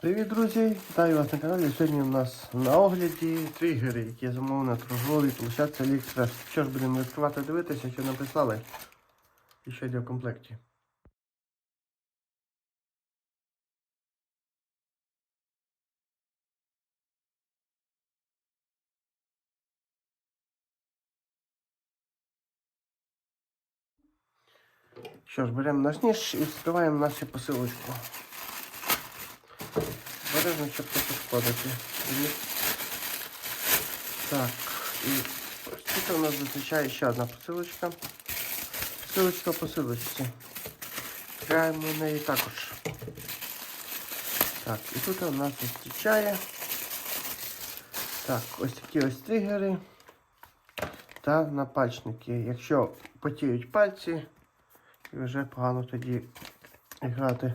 Привіт, друзі! Вітаю вас на каналі. Сьогодні у нас на огляді тригери, які я замовив на торговій площадці AliExpress. Що ж будемо відкривати дивитися, що нам прислали. І що йде в комплекті. Що ж, беремо наш ніж і відкриваємо нашу посилочку. Бережно, щоб не пошкодити. Так, і тут у нас зустрічає ще одна посилочка. Посилочка посилочці. Відкриваємо неї також. Так, і тут у нас зустрічає. Так, ось такі ось тригери та напальчники. Якщо потіють пальці, і вже погано тоді грати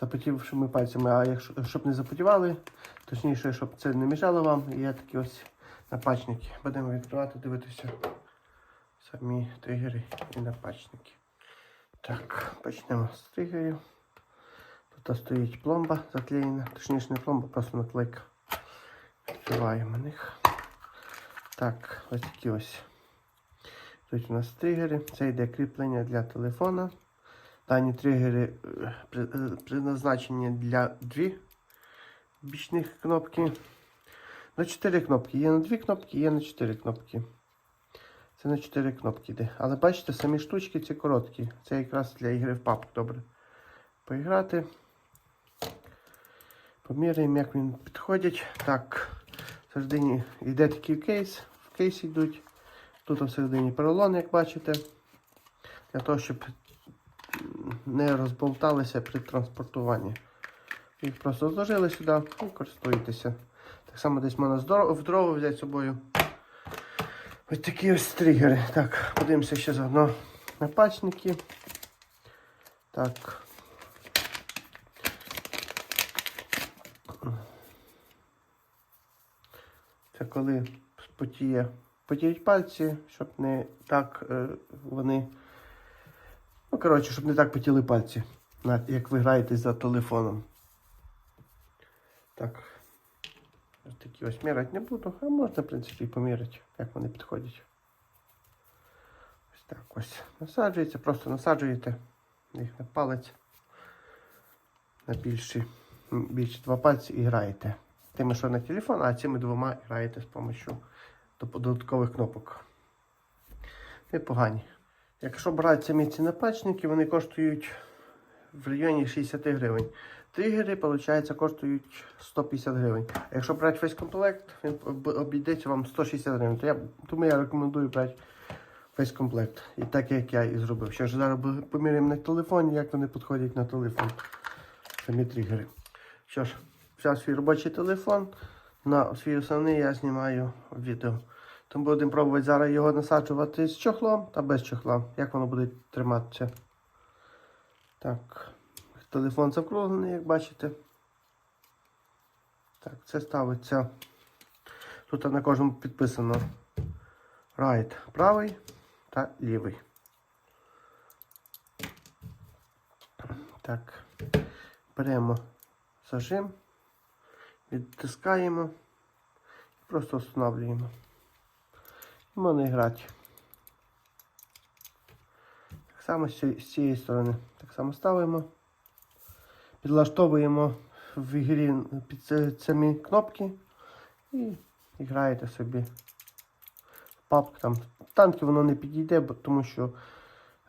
запотівшими пальцями, а якщо щоб не запотівали, точніше, щоб це не мішало вам, є такі ось напачники. Будемо відкривати, дивитися самі тригери і напачники. Так, почнемо з тригерів. Тут стоїть пломба заклеєна, точніше не пломба, просто наклейка. Відкриваємо них. Так, ось такі ось. Тут у нас тригери. Це йде кріплення для телефона. Дані тригери е, е, предназначені для дві бічних кнопки. На 4 кнопки. Є на 2 кнопки, є на 4 кнопки. Це на 4 кнопки йде. Але бачите, самі штучки ці короткі. це якраз для ігри в папку добре. Поіграти. Поміряємо, як він підходить. Так, всередині йде такий кейс. В кейсі йдуть. Тут всередині поролон, як бачите. Для того, щоб не розболталися при транспортуванні. Їх просто зложили сюди і користуєтеся. Так само десь можна в дрова взяти з собою. Ось такі ось тригери. Так, подивимося ще заодно на пачники. Так. Це коли потіє, потіють пальці, щоб не так е, вони. Ну, коротше, щоб не так потіли пальці, як ви граєте за телефоном. Так. Такі ось міряти не буду, а можна, в принципі, і поміряти, як вони підходять. Ось так ось. Насаджується, просто насаджуєте їх на палець. На більші, більші два пальці і граєте. Тими, що на телефон, а цими двома граєте з допомогою додаткових кнопок. Непогані. Якщо брати самі ці напачники, вони коштують в районі 60 гривень. Тригери, виходить, коштують 150 гривень. А якщо брати весь комплект, він обійдеться вам 160 гривень. То я, тому я рекомендую брати весь комплект. І так, як я і зробив. Що ж зараз поміряємо на телефоні, як вони підходять на телефон. Самі тригери. Що ж, взяв свій робочий телефон. На свій основний я знімаю відео. Тому будемо пробувати зараз його насаджувати з чохлом та без чохла. Як воно буде триматися. Так. Телефон закруглений, як бачите. Так, це ставиться. Тут на кожному підписано right правий та лівий. Так. Беремо зажим, відтискаємо і просто встановлюємо. Можна грати. Так само з цієї- сторони. Так само ставимо. Підлаштовуємо в ігрі під самі кнопки і граєте собі. Папк там. Танки воно не підійде, бо тому що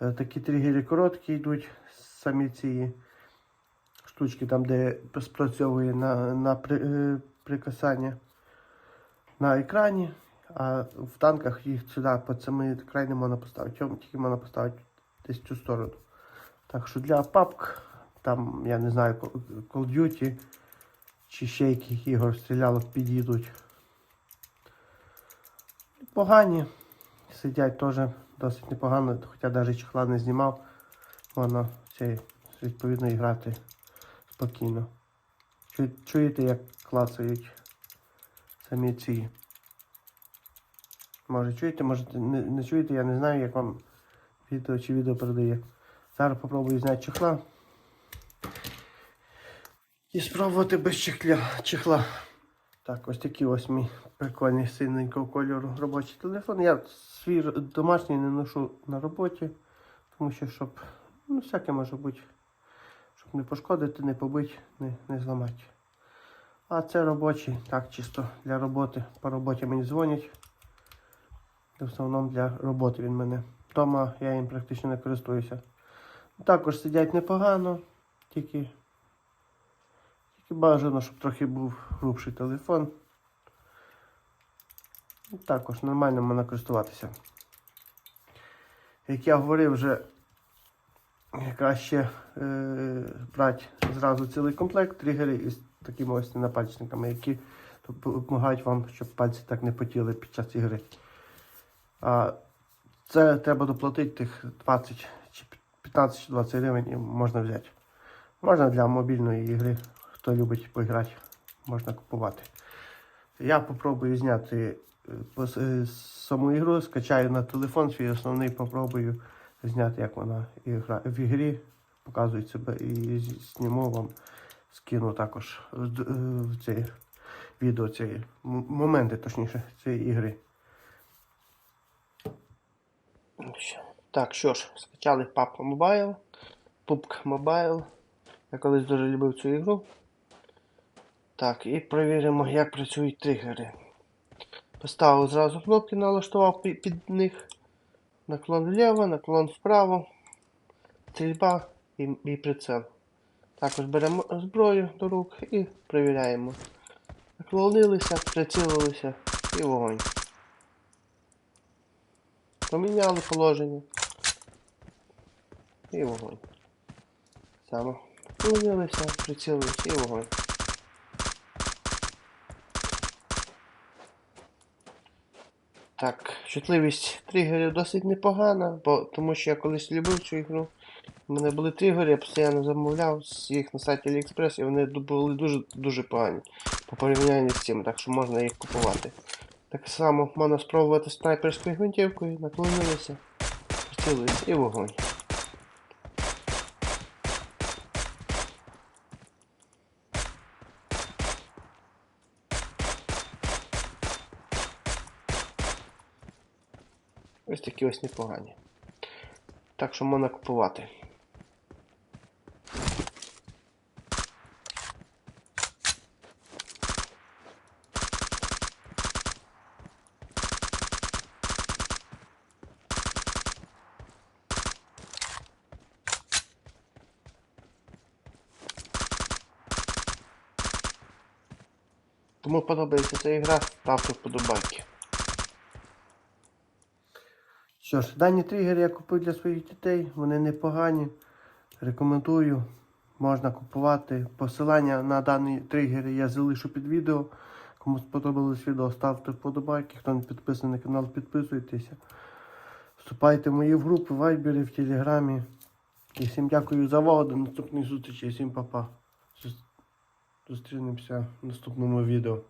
е, такі тригери короткі йдуть, самі ці штучки, там, де спрацьовує на, на при, е, прикасання на екрані, а в танках їх сюди під самий край не можна поставити. Тільки можна поставити десь в цю сторону. Так що для папк, там, я не знаю, Call Duty чи ще яких ігор стрілялок підійдуть. Погані. Сидять теж досить непогано, хоча навіть чехла не знімав. Можна цей, відповідно грати спокійно. Чуєте, як клацають самі ці. Може чуєте, може не, не чуєте, я не знаю, як вам відео чи відео передає. Зараз попробую зняти чехла. І спробувати без чехля, чехла. Так, ось такий ось мій прикольний синенького кольору робочий телефон. Я свій домашній не ношу на роботі, тому що щоб, ну, всяке може бути, щоб не пошкодити, не побити, не, не зламати. А це робочий, так, чисто для роботи. По роботі мені дзвонять. В основному для роботи він мене. Вдома я їм практично не користуюся. Також сидять непогано, тільки, тільки бажано, щоб трохи був грубший телефон. Також нормально можна користуватися. Як я говорив, вже краще е, брати зразу цілий комплект тригери із такими ось напальчниками, які допомагають вам, щоб пальці так не потіли під час ігри. А це треба доплатити тих 20 чи 15 чи 20 гривень і можна взяти. Можна для мобільної ігри, хто любить поіграти, можна купувати. Я попробую зняти е, е, саму ігру, скачаю на телефон свій основний, попробую зняти, як вона ігра в ігрі, показую себе і зніму вам, скину також в, е, в це відео цієї моменти, точніше, цієї ігри. Так, що ж, скачали PUBG Mobile, PUBG Mobile. Я колись дуже любив цю ігру. Так, і перевіримо, як працюють тригери. Поставив зразу кнопки, налаштував під них. Наклон вліво, наклон вправо, стрільба і, і прицел. Також беремо зброю до рук і перевіряємо. Наклонилися, прицілилися і вогонь. Поміняли положення. І вогонь. Само. Наклонилися, прицілилися і вогонь. Так, чутливість тригерів досить непогана, бо, тому що я колись любив цю ігру. У мене були тригери, я постійно замовляв їх на сайті AliExpress, і вони були дуже дуже погані по порівнянні з цим, так що можна їх купувати. Так само можна спробувати снайперською гвинтівкою, наклонилися, прицілились і вогонь. Ось такі ось непогані. Так що можна купувати. Кому подобається ця ігра, ставте вподобайки. Що ж, дані тригери я купив для своїх дітей, вони непогані. Рекомендую, можна купувати. Посилання на дані тригери я залишу під відео. Кому сподобалось відео, ставте вподобайки. Хто не підписаний на канал, підписуйтеся. Вступайте в мої групи в Вайбері, в Телеграмі. І всім дякую за увагу. До наступної зустрічі. Всім па-па. Зус- Зустрінемося в наступному відео.